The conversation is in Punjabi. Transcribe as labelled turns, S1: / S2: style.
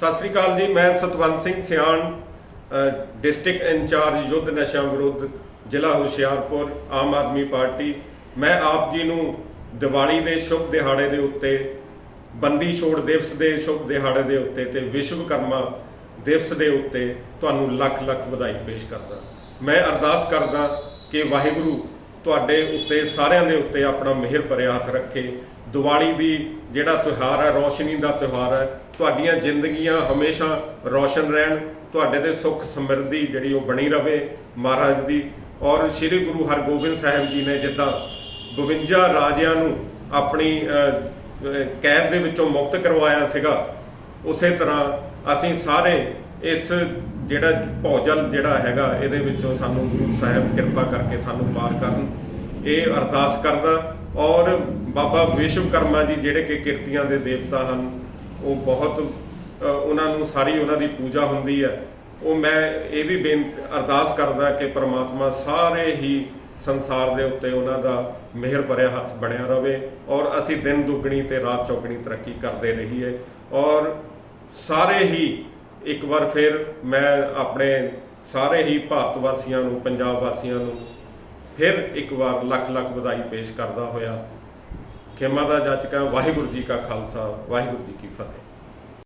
S1: ਸਤਿ ਸ੍ਰੀ ਅਕਾਲ ਜੀ, ਮੈਂ ਸਤਵੰਤ ਸਿੰਘ ਸਿਆਣ ਡਿਸਟ੍ਰਿਕਟ ਇੰਚਾਰਜ ਯੁੱਧ ਨਸ਼ਾ ਵਿਰੁੱਧ, ਜ਼ਿਲ੍ਹਾ ਹੁਸ਼ਿਆਰਪੁਰ, ਆਮ ਆਦਮੀ ਪਾਰਟੀ। ਮੈਂ ਆਪ ਜੀ ਨੂੰ ਦੀਵਾਲੀ ਦੇ ਸ਼ੁਭ ਦਿਹਾੜੇ ਦੇ ਉੱਤੇ, ਬੰਦੀ ਛੋੜ ਦਿਵਸ ਦੇ ਸ਼ੁਭ ਦਿਹਾੜੇ ਦੇ ਉੱਤੇ ਤੇ ਵਿਸ਼ਵਕਰਮਾ ਦਿਵਸ ਦੇ ਉੱਤੇ ਤੁਹਾਨੂੰ ਲੱਖ ਲੱਖ ਵਧਾਈ ਪੇਸ਼ ਕਰਦਾ। ਮੈਂ ਅਰਦਾਸ ਕਰਦਾ ਕਿ ਵਾਹਿਗੁਰੂ ਤੁਹਾਡੇ ਉੱਤੇ, ਸਾਰਿਆਂ ਦੇ ਉੱਤੇ ਆਪਣਾ ਮਿਹਰ ਭਰਿਆ ਹੱਥ ਰੱਖੇ। ਦੀਵਾਲੀ ਦੀ ਜਿਹੜਾ ਤਿਉਹਾਰ ਹੈ, ਰੋਸ਼ਨੀ ਦਾ ਤਿਉਹਾਰ ਹੈ, ਤੁਹਾਡੀਆਂ ਜ਼ਿੰਦਗੀਆਂ ਹਮੇਸ਼ਾ ਰੋਸ਼ਨ ਰਹਿਣ, ਤੁਹਾਡੇ ਤੇ ਸੁੱਖ ਸਮਰਿੱਧੀ ਜਿਹੜੀ ਉਹ ਬਣੀ ਰਵੇ ਮਹਾਰਾਜ ਦੀ। ਔਰ ਸ੍ਰੀ ਗੁਰੂ ਹਰਗੋਬਿੰਦ ਸਾਹਿਬ ਜੀ ਨੇ ਜਿੱਦਾਂ 52 ਰਾਜਿਆਂ ਨੂੰ ਆਪਣੀ ਕੈਦ ਦੇ ਵਿੱਚੋਂ ਮੁਕਤ ਕਰਵਾਇਆ ਸੀਗਾ, ਉਸੇ ਤਰ੍ਹਾਂ ਅਸੀਂ ਸਾਰੇ ਇਸ ਜਿਹੜਾ ਭੌਜਲ ਜਿਹੜਾ ਹੈਗਾ, ਇਹਦੇ ਵਿੱਚੋਂ ਸਾਨੂੰ ਗੁਰੂ ਸਾਹਿਬ ਕਿਰਪਾ ਕਰਕੇ ਸਾਨੂੰ ਪਾਰ ਕਰਨ। ਇਹ ਅਰਦਾਸ ਕਰਦਾ ਔਰ ਬਾਬਾ ਵਿਸ਼ਵਕਰਮਾ ਜੀ ਜਿਹੜੇ ਕਿ ਕਿਰਤੀਆਂ ਦੇ ਦੇਵਤਾ ਹਨ, ਉਹ ਬਹੁਤ ਉਹਨਾਂ ਨੂੰ ਸਾਰੀ ਉਹਨਾਂ ਦੀ ਪੂਜਾ ਹੁੰਦੀ ਹੈ। ਉਹ ਮੈਂ ਇਹ ਵੀ ਬੇਨ, ਅਰਦਾਸ ਕਰਦਾ ਕਿ ਪ੍ਰਮਾਤਮਾ ਸਾਰੇ ਹੀ ਸੰਸਾਰ ਦੇ ਉੱਤੇ ਉਹਨਾਂ ਦਾ ਮਿਹਰ ਭਰਿਆ ਹੱਥ ਬਣਿਆ ਰਵੇ ਔਰ ਅਸੀਂ ਦਿਨ ਦੁੱਗਣੀ ਤੇ ਰਾਤ ਚੌਗਣੀ ਤਰੱਕੀ ਕਰਦੇ ਰਹੀਏ ਔਰ ਸਾਰੇ ਹੀ ਇੱਕ ਵਾਰ ਫਿਰ ਮੈਂ ਆਪਣੇ ਸਾਰੇ ਹੀ ਭਾਰਤ ਵਾਸੀਆਂ ਨੂੰ, ਪੰਜਾਬ ਵਾਸੀਆਂ ਨੂੰ ਫਿਰ ਇੱਕ ਵਾਰ ਲੱਖ ਲੱਖ ਵਧਾਈ ਪੇਸ਼ ਕਰਦਾ ਹੋਇਆ ਖੇਮਾ ਦਾ ਜਾਚਕਾ ਵਾਹਿਗੁਰੂ ਜੀ ਕਾ ਖਾਲਸਾ, ਵਾਹਿਗੁਰੂ ਜੀ ਕੀ ਫਤਿਹ।